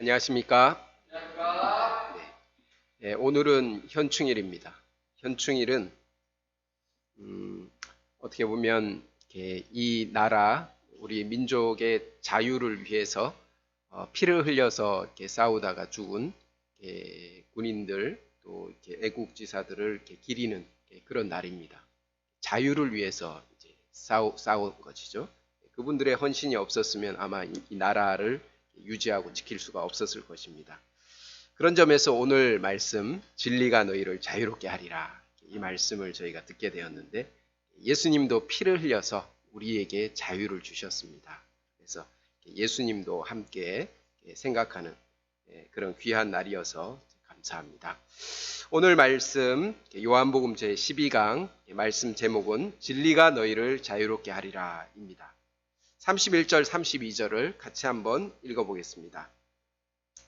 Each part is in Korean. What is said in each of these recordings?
안녕하십니까? 네. 예, 오늘은 현충일입니다. 현충일은 음, 어떻게 보면 이 나라 우리 민족의 자유를 위해서 어, 피를 흘려서 싸우다가 죽은 군인들 또 애국지사들을 기리는 그런 날입니다. 자유를 위해서 싸우, 싸운 것이죠. 그분들의 헌신이 없었으면 아마 이, 이 나라를 유지하고 지킬 수가 없었을 것입니다. 그런 점에서 오늘 말씀 진리가 너희를 자유롭게 하리라 이 말씀을 저희가 듣게 되었는데 예수님도 피를 흘려서 우리에게 자유를 주셨습니다. 그래서 예수님도 함께 생각하는 그런 귀한 날이어서 감사합니다. 오늘 말씀 요한복음 제 12강 말씀 제목은 진리가 너희를 자유롭게 하리라입니다. 31절 32절을 같이 한번 읽어보겠습니다.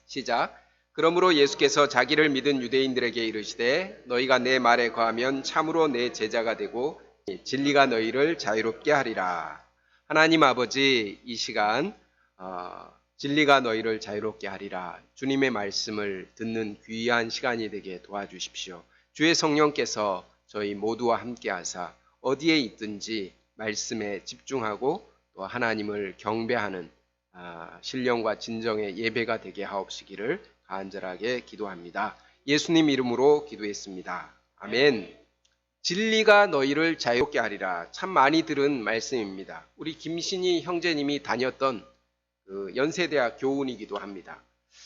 시작. 그러므로 예수께서 자기를 믿은 유대인들에게 이르시되 너희가 내 말에 거하면 참으로 내 제자가 되고 진리가 너희를 자유롭게 하리라. 하나님 아버지 이 시간 어, 진리가 너희를 자유롭게 하리라. 주님의 말씀을 듣는 귀한 시간이 되게 도와주십시오. 주의 성령께서 저희 모두와 함께 하사 어디에 있든지 말씀에 집중하고 또 하나님을 경배하는 아, 신령과 진정의 예배가 되게 하옵시기를 간절하게 기도합니다. 예수님 이름으로 기도했습니다. 아멘. 진리가 너희를 자유롭게 하리라. 참 많이 들은 말씀입니다. 우리 김신희 형제님이 다녔던 그 연세대학 교훈이기도 합니다.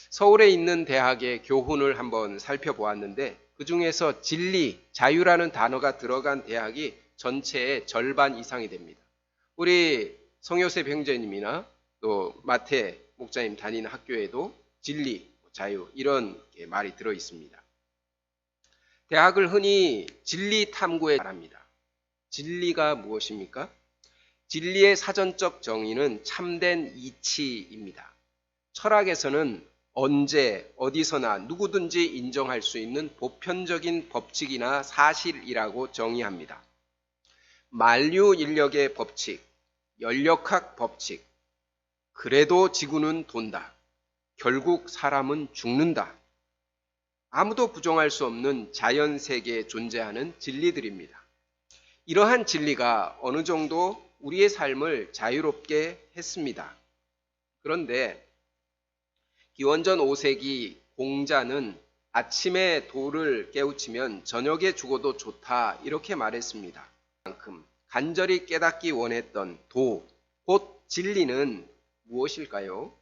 서울에 있는 대학의 교훈을 한번 살펴보았는데 그 중에서 진리, 자유라는 단어가 들어간 대학이 전체의 절반 이상이 됩니다. 우리 성요셉 형제님이나 또 마태 목자님 다니는 학교에도 진리, 자유 이런 말이 들어 있습니다. 대학을 흔히 진리 탐구에 말합니다. 진리가 무엇입니까? 진리의 사전적 정의는 참된 이치입니다. 철학에서는 언제 어디서나 누구든지 인정할 수 있는 보편적인 법칙이나 사실이라고 정의합니다. 만류 인력의 법칙, 연력학 법칙. 그래도 지구는 돈다. 결국 사람은 죽는다. 아무도 부정할 수 없는 자연 세계에 존재하는 진리들입니다. 이러한 진리가 어느 정도 우리의 삶을 자유롭게 했습니다. 그런데 기원전 5세기 공자는 아침에 돌을 깨우치면 저녁에 죽어도 좋다 이렇게 말했습니다. 간절히 깨닫기 원했던 도, 곧 진리는 무엇일까요?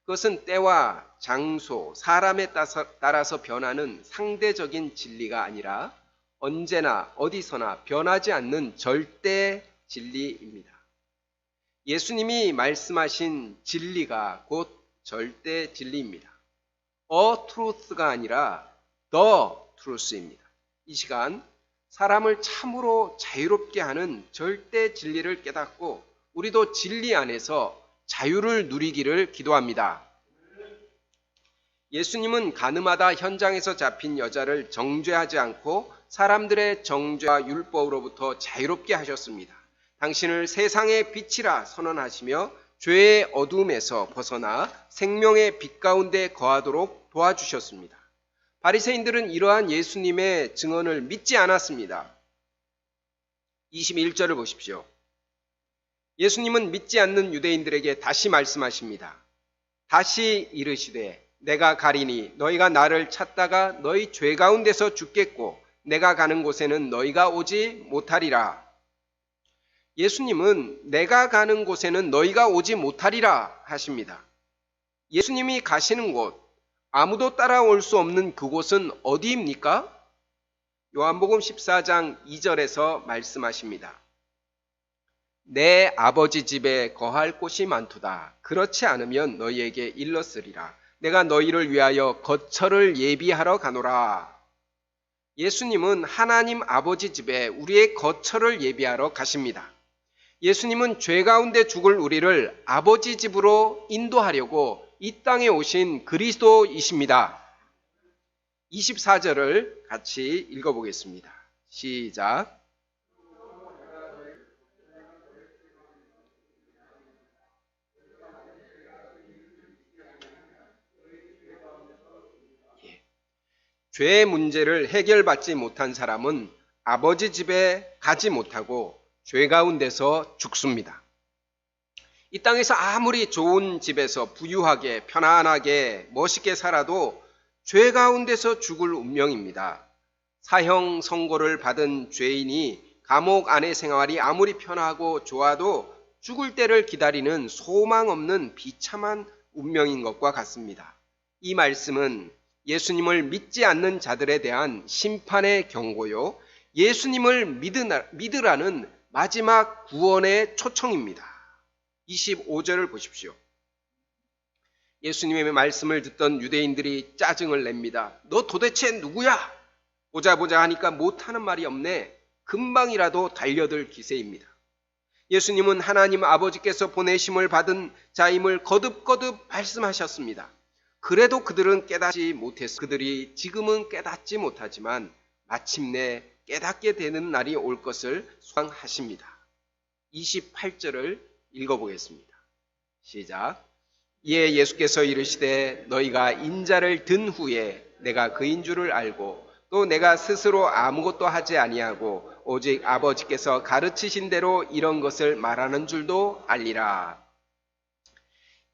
그것은 때와 장소, 사람에 따라서 변하는 상대적인 진리가 아니라 언제나 어디서나 변하지 않는 절대 진리입니다. 예수님이 말씀하신 진리가 곧 절대 진리입니다. 어 트루스가 아니라 더 트루스입니다. 이 시간 사람을 참으로 자유롭게 하는 절대 진리를 깨닫고 우리도 진리 안에서 자유를 누리기를 기도합니다. 예수님은 가늠하다 현장에서 잡힌 여자를 정죄하지 않고 사람들의 정죄와 율법으로부터 자유롭게 하셨습니다. 당신을 세상의 빛이라 선언하시며 죄의 어둠에서 벗어나 생명의 빛 가운데 거하도록 도와주셨습니다. 바리새인들은 이러한 예수님의 증언을 믿지 않았습니다. 21절을 보십시오. 예수님은 믿지 않는 유대인들에게 다시 말씀하십니다. 다시 이르시되 내가 가리니 너희가 나를 찾다가 너희 죄 가운데서 죽겠고 내가 가는 곳에는 너희가 오지 못하리라. 예수님은 내가 가는 곳에는 너희가 오지 못하리라 하십니다. 예수님이 가시는 곳, 아무도 따라올 수 없는 그곳은 어디입니까? 요한복음 14장 2절에서 말씀하십니다. 내 아버지 집에 거할 곳이 많도다. 그렇지 않으면 너희에게 일렀으리라. 내가 너희를 위하여 거처를 예비하러 가노라. 예수님은 하나님 아버지 집에 우리의 거처를 예비하러 가십니다. 예수님은 죄 가운데 죽을 우리를 아버지 집으로 인도하려고 이 땅에 오신 그리스도이십니다. 24절을 같이 읽어보겠습니다. 시작. 예. 죄의 문제를 해결받지 못한 사람은 아버지 집에 가지 못하고 죄 가운데서 죽습니다. 이 땅에서 아무리 좋은 집에서 부유하게, 편안하게, 멋있게 살아도 죄 가운데서 죽을 운명입니다. 사형 선고를 받은 죄인이 감옥 안의 생활이 아무리 편하고 좋아도 죽을 때를 기다리는 소망 없는 비참한 운명인 것과 같습니다. 이 말씀은 예수님을 믿지 않는 자들에 대한 심판의 경고요. 예수님을 믿으라는 마지막 구원의 초청입니다. 25절을 보십시오. 예수님의 말씀을 듣던 유대인들이 짜증을 냅니다. 너 도대체 누구야? 보자 보자 하니까 못하는 말이 없네. 금방이라도 달려들 기세입니다. 예수님은 하나님 아버지께서 보내심을 받은 자임을 거듭거듭 말씀하셨습니다. 그래도 그들은 깨닫지 못했어. 그들이 지금은 깨닫지 못하지만 마침내 깨닫게 되는 날이 올 것을 소망하십니다. 28절을 읽어보겠습니다. 시작. 이에 예수께서 이르시되 너희가 인자를 든 후에 내가 그인 줄을 알고 또 내가 스스로 아무것도 하지 아니하고 오직 아버지께서 가르치신 대로 이런 것을 말하는 줄도 알리라.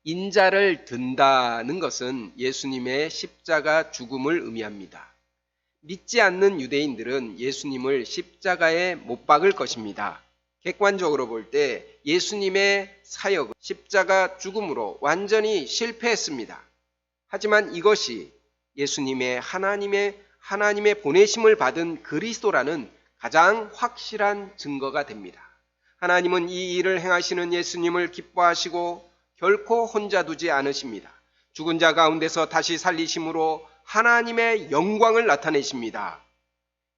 인자를 든다는 것은 예수님의 십자가 죽음을 의미합니다. 믿지 않는 유대인들은 예수님을 십자가에 못 박을 것입니다. 객관적으로 볼 때 예수님의 사역은 십자가 죽음으로 완전히 실패했습니다. 하지만 이것이 예수님의 하나님의 하나님의 보내심을 받은 그리스도라는 가장 확실한 증거가 됩니다. 하나님은 이 일을 행하시는 예수님을 기뻐하시고 결코 혼자 두지 않으십니다. 죽은 자 가운데서 다시 살리심으로 하나님의 영광을 나타내십니다.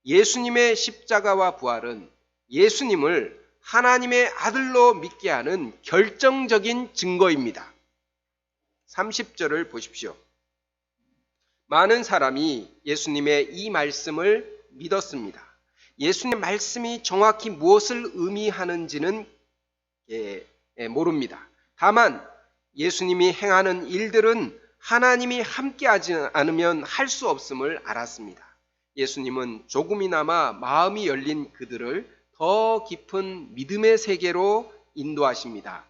예수님의 십자가와 부활은 예수님을 하나님의 아들로 믿게 하는 결정적인 증거입니다. 30절을 보십시오. 많은 사람이 예수님의 이 말씀을 믿었습니다. 예수님의 말씀이 정확히 무엇을 의미하는지는 예, 예, 모릅니다. 다만 예수님이 행하는 일들은 하나님이 함께하지 않으면 할 수 없음을 알았습니다. 예수님은 조금이나마 마음이 열린 그들을 더 깊은 믿음의 세계로 인도하십니다.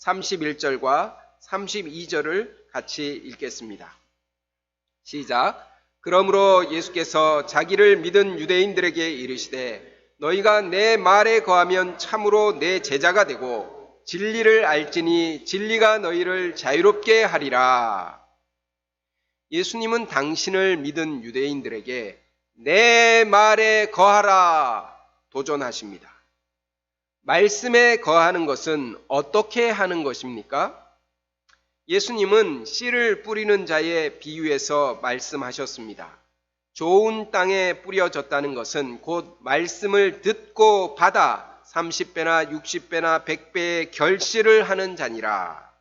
31절과 32절을 같이 읽겠습니다. 시작. 그러므로 예수께서 자기를 믿은 유대인들에게 이르시되 너희가 내 말에 거하면 참으로 내 제자가 되고 진리를 알지니 진리가 너희를 자유롭게 하리라. 예수님은 당신을 믿은 유대인들에게 내 말에 거하라 도전하십니다. 말씀에 거하는 것은 어떻게 하는 것입니까? 예수님은 씨를 뿌리는 자의 비유에서 말씀하셨습니다. 좋은 땅에 뿌려졌다는 것은 곧 말씀을 듣고 받아 30배나 60배나 100배의 결실을 하는 자니라.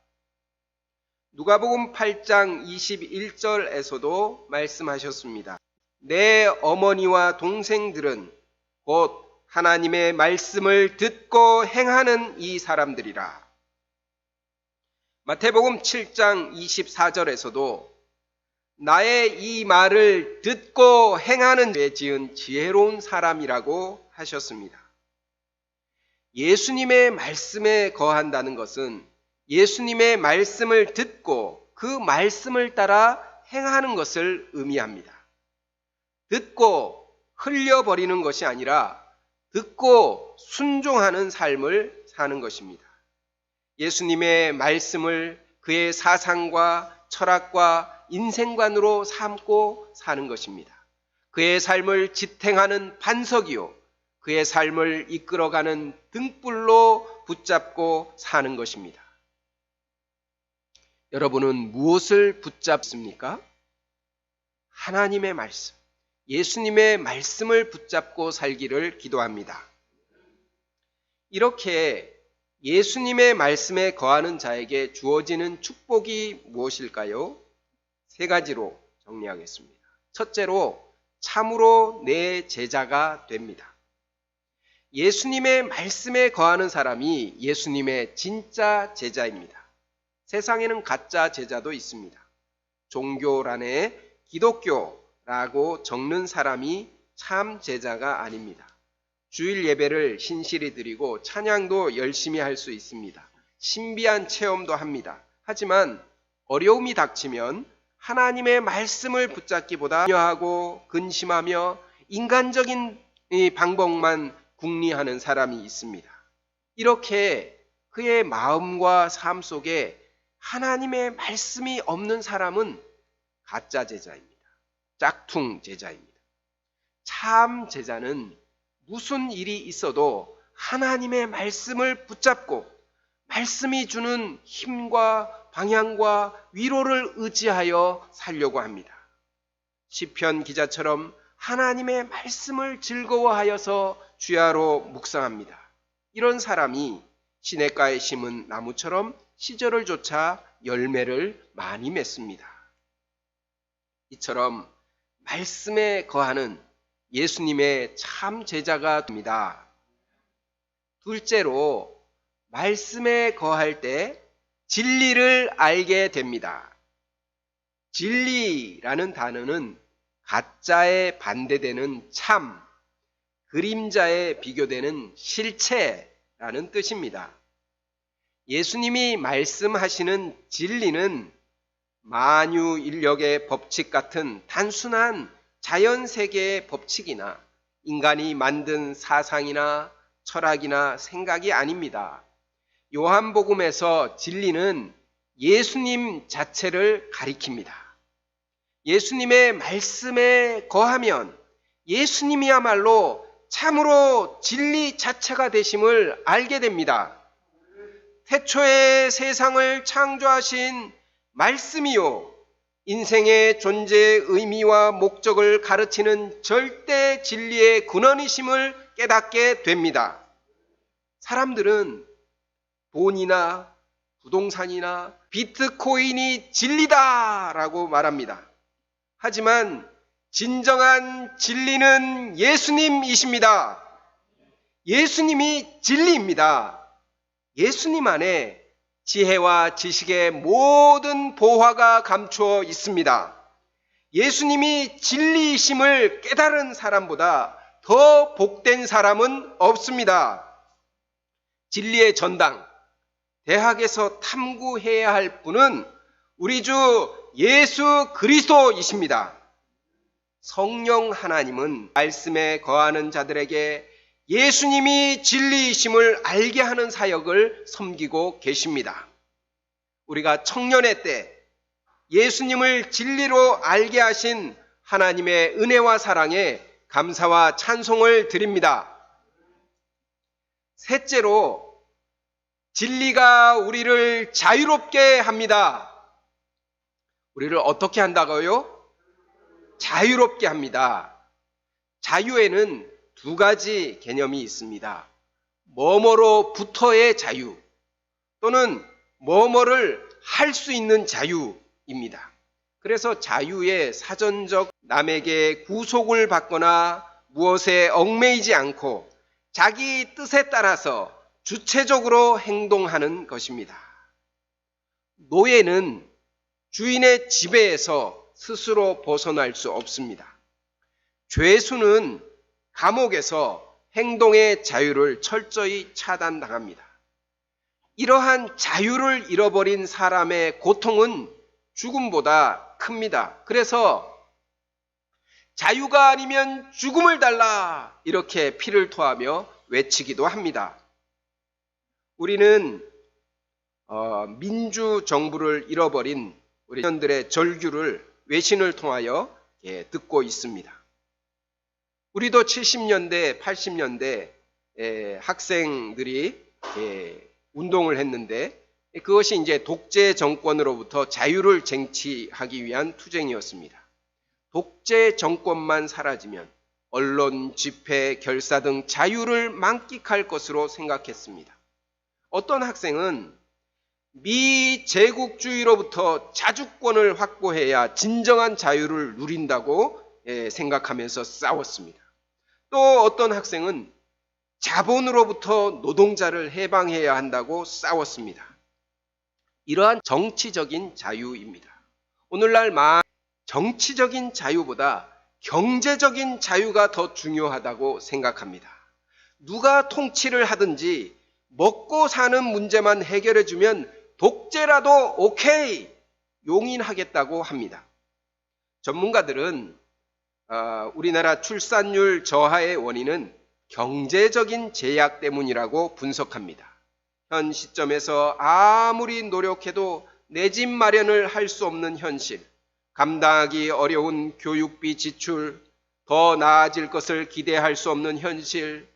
누가복음 8장 21절에서도 말씀하셨습니다. 내 어머니와 동생들은 곧 하나님의 말씀을 듣고 행하는 이 사람들이라. 마태복음 7장 24절에서도 나의 이 말을 듣고 행하는 죄 지은 지혜로운 사람이라고 하셨습니다. 예수님의 말씀에 거한다는 것은 예수님의 말씀을 듣고 그 말씀을 따라 행하는 것을 의미합니다. 듣고 흘려버리는 것이 아니라 듣고 순종하는 삶을 사는 것입니다. 예수님의 말씀을 그의 사상과 철학과 인생관으로 삼고 사는 것입니다. 그의 삶을 지탱하는 반석이요. 그의 삶을 이끌어가는 등불로 붙잡고 사는 것입니다. 여러분은 무엇을 붙잡습니까? 하나님의 말씀. 예수님의 말씀을 붙잡고 살기를 기도합니다. 이렇게 예수님의 말씀에 거하는 자에게 주어지는 축복이 무엇일까요? 세 가지로 정리하겠습니다. 첫째로 참으로 내 제자가 됩니다. 예수님의 말씀에 거하는 사람이 예수님의 진짜 제자입니다. 세상에는 가짜 제자도 있습니다. 종교란에 기독교 라고 적는 사람이 참 제자가 아닙니다. 주일 예배를 신실히 드리고 찬양도 열심히 할 수 있습니다. 신비한 체험도 합니다. 하지만 어려움이 닥치면 하나님의 말씀을 붙잡기보다 염려하고 근심하며 인간적인 이 방법만 궁리하는 사람이 있습니다. 이렇게 그의 마음과 삶 속에 하나님의 말씀이 없는 사람은 가짜 제자입니다. 짝퉁 제자입니다. 참 제자는 무슨 일이 있어도 하나님의 말씀을 붙잡고 말씀이 주는 힘과 방향과 위로를 의지하여 살려고 합니다. 시편 기자처럼 하나님의 말씀을 즐거워하여서 주야로 묵상합니다. 이런 사람이 시냇가에 심은 나무처럼 시절을 쫓아 열매를 많이 맺습니다. 이처럼 말씀에 거하는 예수님의 참 제자가 됩니다. 둘째로 말씀에 거할 때 진리를 알게 됩니다. 진리라는 단어는 가짜에 반대되는 참, 그림자에 비교되는 실체라는 뜻입니다. 예수님이 말씀하시는 진리는 만유 인력의 법칙 같은 단순한 자연 세계의 법칙이나 인간이 만든 사상이나 철학이나 생각이 아닙니다. 요한복음에서 진리는 예수님 자체를 가리킵니다. 예수님의 말씀에 거하면 예수님이야말로 참으로 진리 자체가 되심을 알게 됩니다. 태초에 세상을 창조하신 말씀이요. 인생의 존재의 의미와 목적을 가르치는 절대 진리의 근원이심을 깨닫게 됩니다. 사람들은 돈이나 부동산이나 비트코인이 진리다라고 말합니다. 하지만 진정한 진리는 예수님이십니다. 예수님이 진리입니다. 예수님 안에 지혜와 지식의 모든 보화가 감추어 있습니다. 예수님이 진리이심을 깨달은 사람보다 더 복된 사람은 없습니다. 진리의 전당, 대학에서 탐구해야 할 분은 우리 주 예수 그리스도이십니다. 성령 하나님은 말씀에 거하는 자들에게 예수님이 진리이심을 알게 하는 사역을 섬기고 계십니다. 우리가 청년의 때 예수님을 진리로 알게 하신 하나님의 은혜와 사랑에 감사와 찬송을 드립니다. 셋째로 진리가 우리를 자유롭게 합니다. 우리를 어떻게 한다고요? 자유롭게 합니다. 자유에는 두 가지 개념이 있습니다. 뭐뭐로부터의 자유 또는 뭐뭐를 할 수 있는 자유입니다. 그래서 자유의 사전적 남에게 구속을 받거나 무엇에 얽매이지 않고 자기 뜻에 따라서 주체적으로 행동하는 것입니다. 노예는 주인의 지배에서 스스로 벗어날 수 없습니다. 죄수는 감옥에서 행동의 자유를 철저히 차단당합니다. 이러한 자유를 잃어버린 사람의 고통은 죽음보다 큽니다. 그래서 자유가 아니면 죽음을 달라 이렇게 피를 토하며 외치기도 합니다. 우리는 어, 민주 정부를 잃어버린 우리 년들의 절규를 외신을 통하여 예, 듣고 있습니다. 우리도 70년대, 80년대 에, 학생들이 예, 운동을 했는데 그것이 이제 독재 정권으로부터 자유를 쟁취하기 위한 투쟁이었습니다. 독재 정권만 사라지면 언론, 집회, 결사 등 자유를 만끽할 것으로 생각했습니다. 어떤 학생은 미 제국주의로부터 자주권을 확보해야 진정한 자유를 누린다고 예, 생각하면서 싸웠습니다. 또 어떤 학생은 자본으로부터 노동자를 해방해야 한다고 싸웠습니다. 이러한 정치적인 자유입니다. 오늘날 마 정치적인 자유보다 경제적인 자유가 더 중요하다고 생각합니다. 누가 통치를 하든지 먹고 사는 문제만 해결해주면 독재라도 오케이 용인하겠다고 합니다. 전문가들은 어, 우리나라 출산율 저하의 원인은 경제적인 제약 때문이라고 분석합니다. 현 시점에서 아무리 노력해도 내 집 마련을 할 수 없는 현실, 감당하기 어려운 교육비 지출, 더 나아질 것을 기대할 수 없는 현실,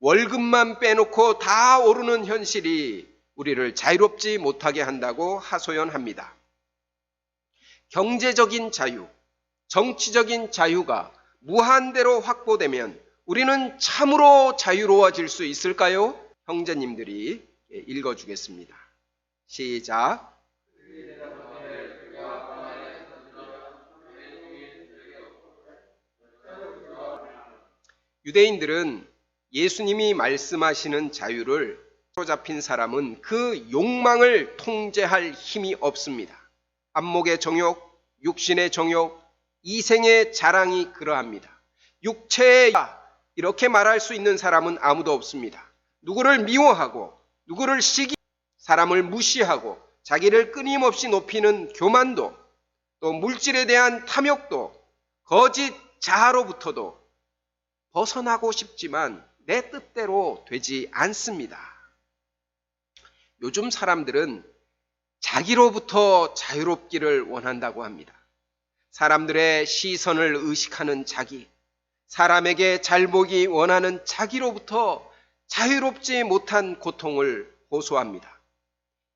월급만 빼놓고 다 오르는 현실이 우리를 자유롭지 못하게 한다고 하소연합니다. 경제적인 자유, 정치적인 자유가 무한대로 확보되면 우리는 참으로 자유로워질 수 있을까요? 형제님들이 읽어주겠습니다. 시작. 유대인들은 예수님이 말씀하시는 자유를 사로잡힌 사람은 그 욕망을 통제할 힘이 없습니다. 안목의 정욕, 육신의 정욕, 이 생의 자랑이 그러합니다. 육체의 이렇게 말할 수 있는 사람은 아무도 없습니다. 누구를 미워하고 누구를 시기 사람을 무시하고 자기를 끊임없이 높이는 교만도 또 물질에 대한 탐욕도 거짓 자아로부터도 벗어나고 싶지만 내 뜻대로 되지 않습니다. 요즘 사람들은 자기로부터 자유롭기를 원한다고 합니다. 사람들의 시선을 의식하는 자기, 사람에게 잘 보기 원하는 자기로부터 자유롭지 못한 고통을 호소합니다.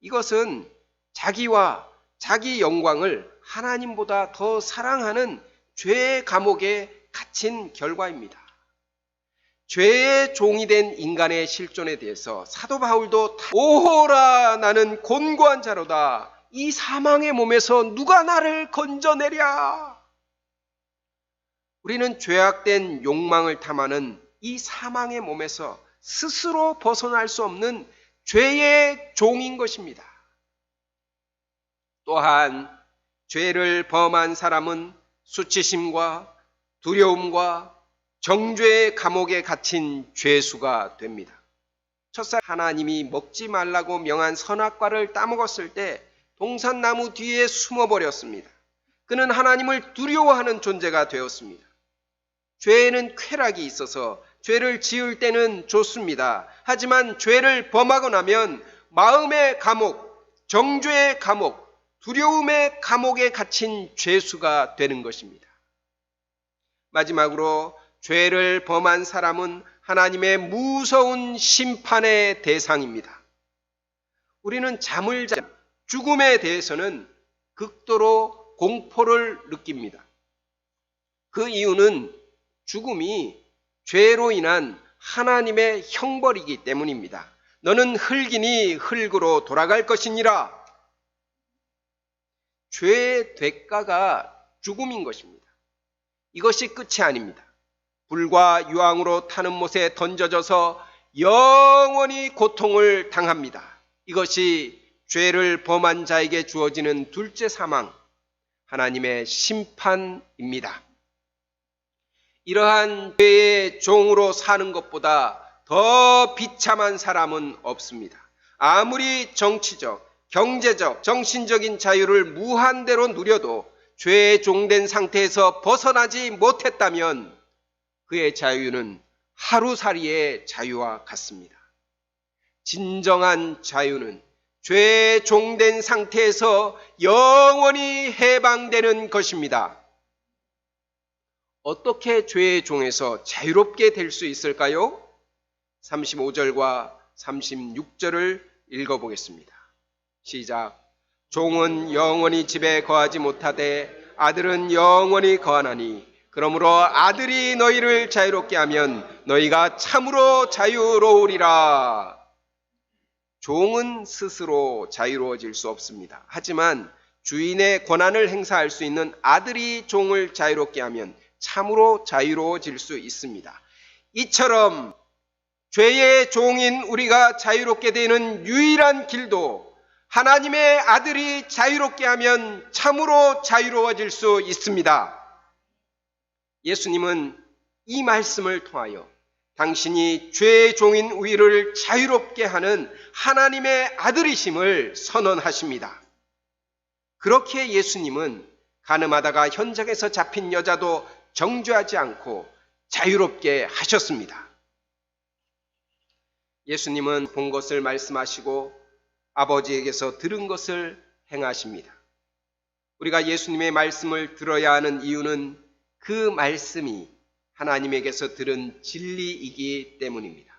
이것은 자기와 자기 영광을 하나님보다 더 사랑하는 죄의 감옥에 갇힌 결과입니다. 죄의 종이 된 인간의 실존에 대해서 사도 바울도 오호라 나는 곤고한 자로다 이 사망의 몸에서 누가 나를 건져내랴 우리는 죄악된 욕망을 탐하는 이 사망의 몸에서 스스로 벗어날 수 없는 죄의 종인 것입니다. 또한 죄를 범한 사람은 수치심과 두려움과 정죄의 감옥에 갇힌 죄수가 됩니다. 첫살 하나님이 먹지 말라고 명한 선악과를 따먹었을 때 동산나무 뒤에 숨어버렸습니다. 그는 하나님을 두려워하는 존재가 되었습니다. 죄에는 쾌락이 있어서 죄를 지을 때는 좋습니다. 하지만 죄를 범하고 나면 마음의 감옥, 정죄의 감옥, 두려움의 감옥에 갇힌 죄수가 되는 것입니다. 마지막으로 죄를 범한 사람은 하나님의 무서운 심판의 대상입니다. 우리는 잠을 자 죽음에 대해서는 극도로 공포를 느낍니다. 그 이유는 죽음이 죄로 인한 하나님의 형벌이기 때문입니다. 너는 흙이니 흙으로 돌아갈 것이니라. 죄의 대가가 죽음인 것입니다. 이것이 끝이 아닙니다. 불과 유황으로 타는 못에 던져져서 영원히 고통을 당합니다. 이것이 죄를 범한 자에게 주어지는 둘째 사망, 하나님의 심판입니다. 이러한 죄의 종으로 사는 것보다 더 비참한 사람은 없습니다. 아무리 정치적, 경제적, 정신적인 자유를 무한대로 누려도 죄의 종된 상태에서 벗어나지 못했다면 그의 자유는 하루살이의 자유와 같습니다. 진정한 자유는 죄의 종된 상태에서 영원히 해방되는 것입니다. 어떻게 죄의 종에서 자유롭게 될 수 있을까요? 35절과 36절을 읽어보겠습니다. 시작. 종은 영원히 집에 거하지 못하되 아들은 영원히 거하나니 그러므로 아들이 너희를 자유롭게 하면 너희가 참으로 자유로우리라. 종은 스스로 자유로워질 수 없습니다. 하지만 주인의 권한을 행사할 수 있는 아들이 종을 자유롭게 하면 참으로 자유로워질 수 있습니다. 이처럼 죄의 종인 우리가 자유롭게 되는 유일한 길도 하나님의 아들이 자유롭게 하면 참으로 자유로워질 수 있습니다. 예수님은 이 말씀을 통하여 당신이 죄의 종인 우리를 자유롭게 하는 하나님의 아들이심을 선언하십니다. 그렇게 예수님은 가늠하다가 현장에서 잡힌 여자도 정죄하지 않고 자유롭게 하셨습니다. 예수님은 본 것을 말씀하시고 아버지에게서 들은 것을 행하십니다. 우리가 예수님의 말씀을 들어야 하는 이유는 그 말씀이 하나님에게서 들은 진리이기 때문입니다.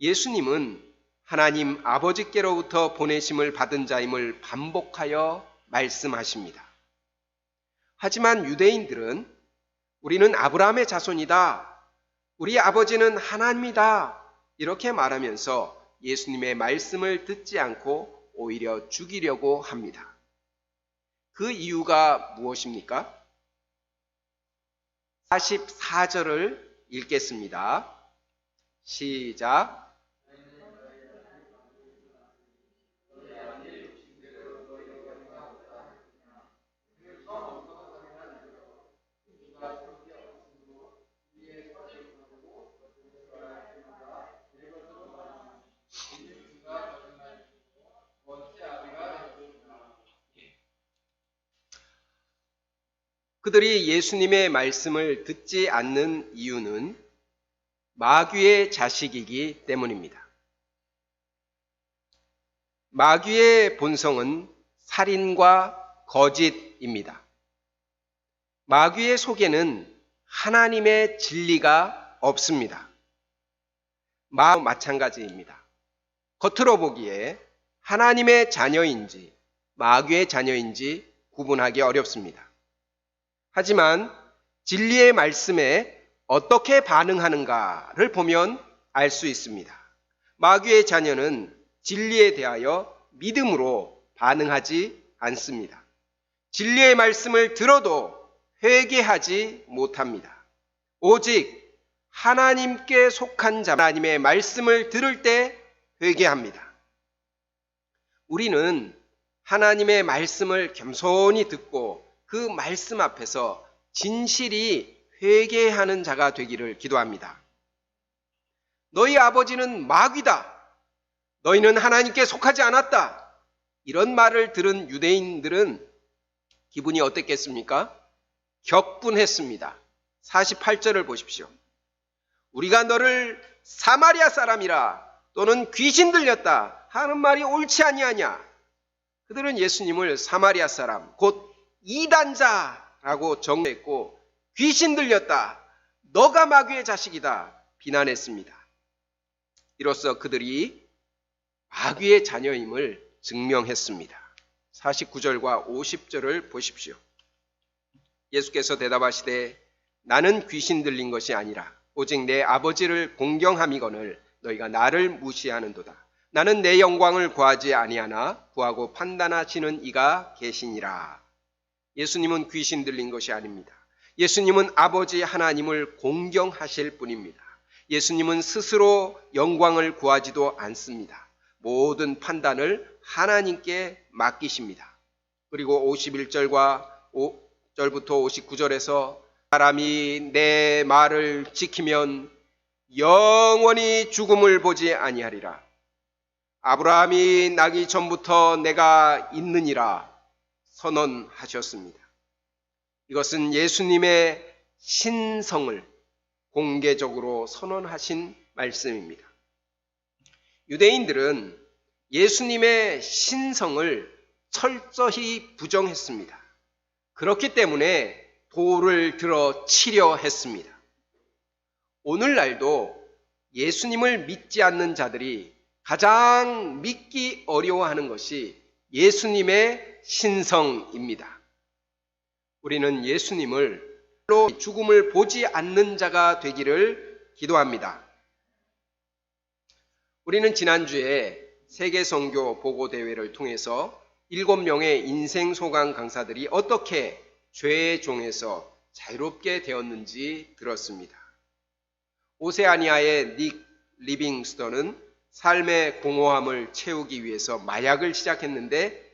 예수님은 하나님 아버지께로부터 보내심을 받은 자임을 반복하여 말씀하십니다. 하지만 유대인들은 우리는 아브라함의 자손이다. 우리 아버지는 하나님이다. 이렇게 말하면서 예수님의 말씀을 듣지 않고 오히려 죽이려고 합니다. 그 이유가 무엇입니까? 44절을 읽겠습니다. 시작. 그들이 예수님의 말씀을 듣지 않는 이유는 마귀의 자식이기 때문입니다. 마귀의 본성은 살인과 거짓입니다. 마귀의 속에는 하나님의 진리가 없습니다. 마 마찬가지입니다. 겉으로 보기에 하나님의 자녀인지 마귀의 자녀인지 구분하기 어렵습니다. 하지만 진리의 말씀에 어떻게 반응하는가를 보면 알 수 있습니다. 마귀의 자녀는 진리에 대하여 믿음으로 반응하지 않습니다. 진리의 말씀을 들어도 회개하지 못합니다. 오직 하나님께 속한 자, 하나님의 말씀을 들을 때 회개합니다. 우리는 하나님의 말씀을 겸손히 듣고 그 말씀 앞에서 진실이 회개하는 자가 되기를 기도합니다. 너희 아버지는 마귀다. 너희는 하나님께 속하지 않았다. 이런 말을 들은 유대인들은 기분이 어땠겠습니까? 격분했습니다. 48절을 보십시오. 우리가 너를 사마리아 사람이라 또는 귀신 들렸다 하는 말이 옳지 아니하냐? 그들은 예수님을 사마리아 사람, 곧 이단자라고 정했고 귀신 들렸다. 너가 마귀의 자식이다. 비난했습니다. 이로써 그들이 마귀의 자녀임을 증명했습니다. 49절과 50절을 보십시오. 예수께서 대답하시되 나는 귀신 들린 것이 아니라 오직 내 아버지를 공경함이거늘 너희가 나를 무시하는도다. 나는 내 영광을 구하지 아니하나 구하고 판단하시는 이가 계시니라. 예수님은 귀신 들린 것이 아닙니다. 예수님은 아버지 하나님을 공경하실 뿐입니다. 예수님은 스스로 영광을 구하지도 않습니다. 모든 판단을 하나님께 맡기십니다. 그리고 51절과 5절부터 59절에서 사람이 내 말을 지키면 영원히 죽음을 보지 아니하리라. 아브라함이 나기 전부터 내가 있느니라 선언하셨습니다. 이것은 예수님의 신성을 공개적으로 선언하신 말씀입니다. 유대인들은 예수님의 신성을 철저히 부정했습니다. 그렇기 때문에 돌을 들어 치려 했습니다. 오늘날도 예수님을 믿지 않는 자들이 가장 믿기 어려워하는 것이 예수님의 신성입니다. 우리는 예수님을 죽음을 보지 않는 자가 되기를 기도합니다. 우리는 지난주에 세계 선교 보고 대회를 통해서 일곱 명의 인생 소강 강사들이 어떻게 죄의 종에서 자유롭게 되었는지 들었습니다. 오세아니아의 닉 리빙스턴은 삶의 공허함을 채우기 위해서 마약을 시작했는데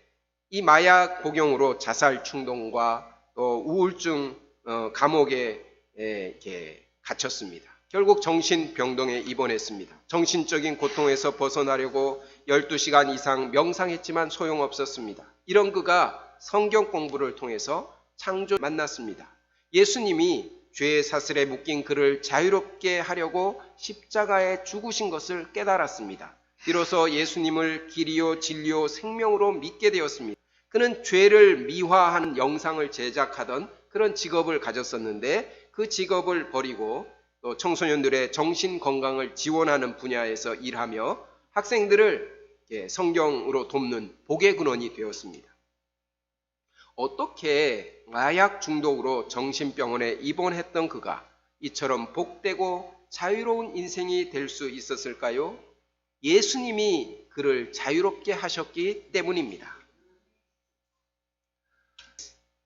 이 마약 복용으로 자살 충동과 또 우울증을 어, 감옥에 에, 이렇게 갇혔습니다. 결국 정신병동에 입원했습니다. 정신적인 고통에서 벗어나려고 12시간 이상 명상했지만 소용없었습니다. 이런 그가 성경 공부를 통해서 창조 만났습니다. 예수님이 죄의 사슬에 묶인 그를 자유롭게 하려고 십자가에 죽으신 것을 깨달았습니다. 비로소 예수님을 길이요 진리요 생명으로 믿게 되었습니다. 그는 죄를 미화하는 영상을 제작하던 그런 직업을 가졌었는데 그 직업을 버리고 또 청소년들의 정신 건강을 지원하는 분야에서 일하며 학생들을 예, 성경으로 돕는 복의 근원이 되었습니다. 어떻게 마약 중독으로 정신병원에 입원했던 그가 이처럼 복되고 자유로운 인생이 될 수 있었을까요? 예수님이 그를 자유롭게 하셨기 때문입니다.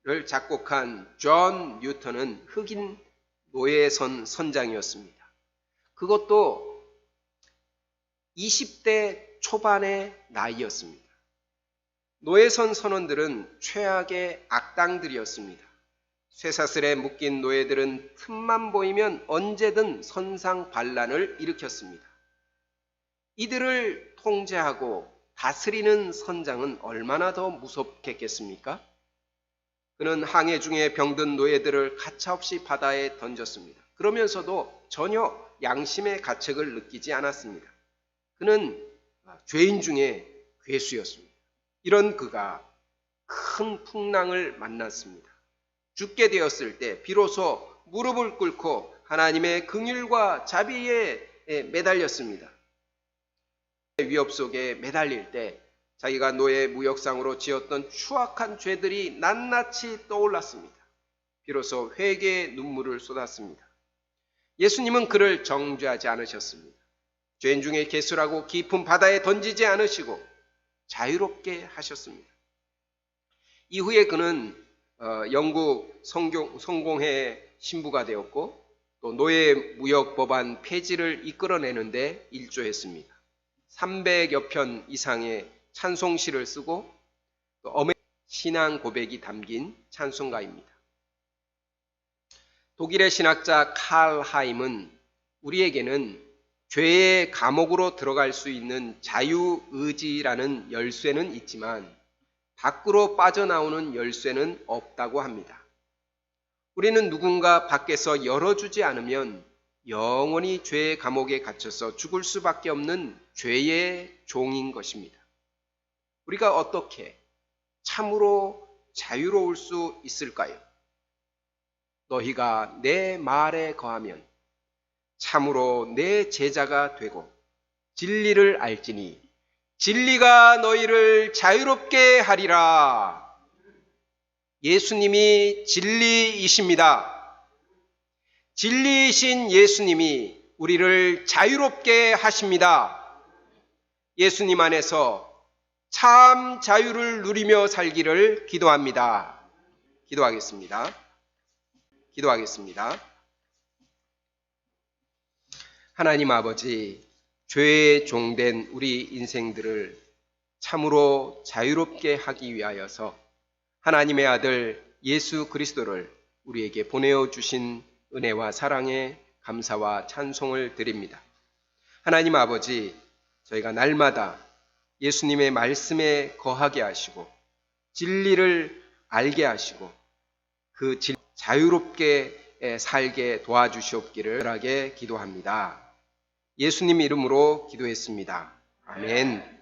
를 작곡한 존 뉴턴은 흑인 노예선 선장이었습니다. 그것도 20대 초반의 나이였습니다. 노예선 선원들은 최악의 악당들이었습니다. 쇠사슬에 묶인 노예들은 틈만 보이면 언제든 선상 반란을 일으켰습니다. 이들을 통제하고 다스리는 선장은 얼마나 더 무섭겠겠습니까? 그는 항해 중에 병든 노예들을 가차없이 바다에 던졌습니다. 그러면서도 전혀 양심의 가책을 느끼지 않았습니다. 그는 죄인 중에 괴수였습니다. 이런 그가 큰 풍랑을 만났습니다. 죽게 되었을 때 비로소 무릎을 꿇고 하나님의 긍휼과 자비에 매달렸습니다. 위협 속에 매달릴 때 자기가 노예 무역상으로 지었던 추악한 죄들이 낱낱이 떠올랐습니다. 비로소 회개의 눈물을 쏟았습니다. 예수님은 그를 정죄하지 않으셨습니다. 죄인 중에 개수라고 깊은 바다에 던지지 않으시고 자유롭게 하셨습니다. 이후에 그는 어, 영국 성공회 신부가 되었고 또 노예 무역 법안 폐지를 이끌어내는데 일조했습니다. 300여 편 이상의 찬송시를 쓰고 또 엄의 신앙 고백이 담긴 찬송가입니다. 독일의 신학자 칼 하임은 우리에게는 죄의 감옥으로 들어갈 수 있는 자유의지라는 열쇠는 있지만 밖으로 빠져나오는 열쇠는 없다고 합니다. 우리는 누군가 밖에서 열어주지 않으면 영원히 죄의 감옥에 갇혀서 죽을 수밖에 없는 죄의 종인 것입니다. 우리가 어떻게 참으로 자유로울 수 있을까요? 너희가 내 말에 거하면 참으로 내 제자가 되고 진리를 알지니 진리가 너희를 자유롭게 하리라. 예수님이 진리이십니다. 진리이신 예수님이 우리를 자유롭게 하십니다. 예수님 안에서 참 자유를 누리며 살기를 기도합니다. 기도하겠습니다. 기도하겠습니다. 하나님 아버지, 죄의 종된 우리 인생들을 참으로 자유롭게 하기 위하여서 하나님의 아들 예수 그리스도를 우리에게 보내어 주신 은혜와 사랑에 감사와 찬송을 드립니다. 하나님 아버지, 저희가 날마다 예수님의 말씀에 거하게 하시고 진리를 알게 하시고 그 자유롭게 살게 도와주시옵기를 하게 기도합니다. 예수님 이름으로 기도했습니다. 아멘.